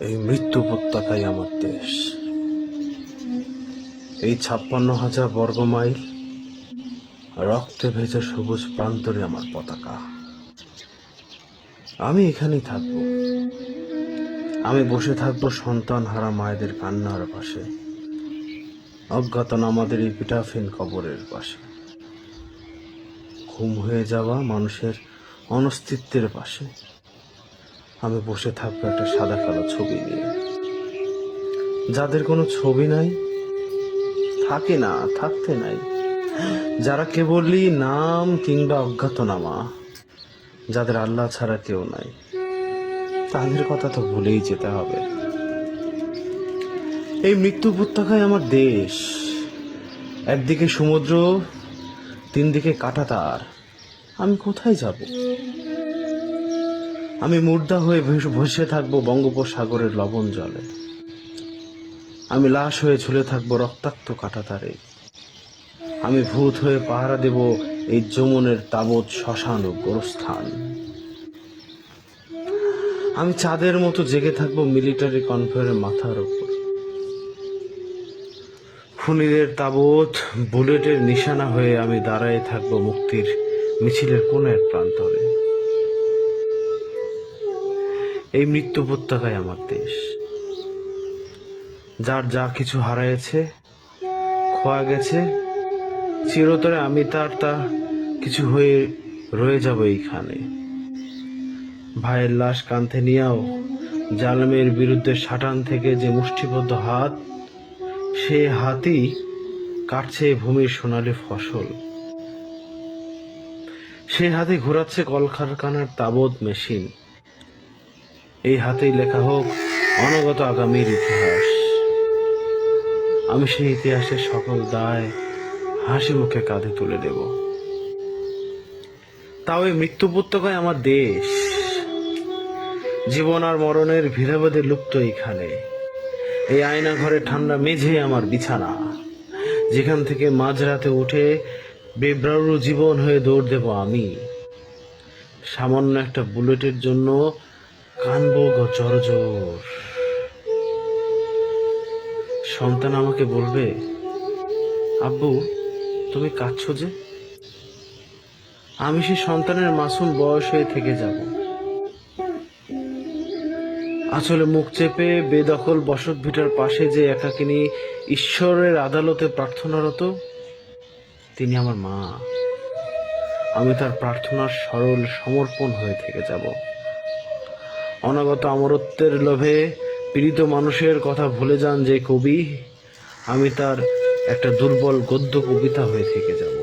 এই মৃত্যু উপত্যকাই আমার দেশ। এই ছাপ্পান্ন হাজার বর্গ মাইল রক্তে ভেজা সবুজ প্রান্তরে আমার পতাকা। আমি এখানেই থাকব। আমি বসে থাকব সন্তান হারা মায়েদের কান্নার পাশে। অজ্ঞাতন আমাদের এই পিঠাফিন কবরের পাশে। ঘুম হয়ে যাওয়া মানুষের অনস্তিত্বের পাশে। আমি বসে থাকব একটা সাদা কালো ছবি নিয়ে। যাদের কোনো ছবি নাই, থাকে না, থাকতে নাই। যারা কেবলই নাম কিংবা অজ্ঞাতনামা, যাদের আল্লাহ ছাড়া কেউ নাই, তাদের কথা তো ভুলেই যেতে হবে। এই মৃত্যু উপত্যকায় আমার দেশ, একদিকে সমুদ্র তিন দিকে কাটা তার আমি কোথায় যাব? আমি মুর্দা হয়ে ভেস- থাকব বঙ্গোপসাগরের লবণ জলে। আমি লাশ হয়ে ঝুলে থাকব রক্তাক্ত কাটাতারে। আমি ভূত হয়ে পাহারা দেব এই যমুনের তাবৎ শ্মশান ও গোরস্থান। আমি চাঁদের মতো জেগে থাকব মিলিটারি কনভয়ের মাথার উপর। খুনিদের তাবৎ বুলেটের নিশানা হয়ে আমি দাঁড়ায় থাকব মুক্তির মিছিলের কোন এক প্রান্তরে। এই মৃত্যু উপত্যকায় আমার দেশ। যার যা কিছু হারাইছে খোয়া গেছে, চিরতরে আমি তার তা কিছু হয়ে রয়ে যাব এইখানে। ভাইয়ের লাশ কাঁধে নিয়েও জালেমের বিরুদ্ধে সাটান থেকে যে মুষ্টিবদ্ধ হাত, সে হাতই কাটছে ভূমির সোনালী ফসল। সে হাতে ঘোরাচ্ছে কলকারখানার তাবৎ মেশিন। এই হাতেই লেখা হোক অনগত আগামীর ইতিহাস। আমি সেই ইতিহাসের সকল দায় হাসি মুখে কাঁধে তুলে দেব। তাও এই মৃত্যু উপত্যকায় আমার দেশ। জীবন আর মরণের ভিড়াভেদে লুপ্ত এইখানে। এই আয়না ঘরে ঠান্ডা মেঝে আমার বিছানা। যেখান থেকে মাঝরাতে উঠে বেব্রারু জীবন হয়ে দৌড় দেব আমি। সামান্য একটা বুলেটের জন্য কানবো গো জোর সন্তান আমাকে বলবে, আব্বু, তুমি কাঁদছো যে? আমি সে সন্তানের মাসুম বয়স হয়ে থেকে যাব। আসলে মুখ চেপে বেদখল বসত ভিটার পাশে যে একাকিনী ঈশ্বরের আদালতে প্রার্থনারত, তিনি আমার মা। আমি তার প্রার্থনার সরল সমর্পণ হয়ে থেকে যাব। অনাগত অমরত্বের লোভে পীড়িত মানুষের কথা ভুলে যান যে কবি, আমি তার একটা দুর্বল গদ্য কবিতা হয়ে থেকে যাব।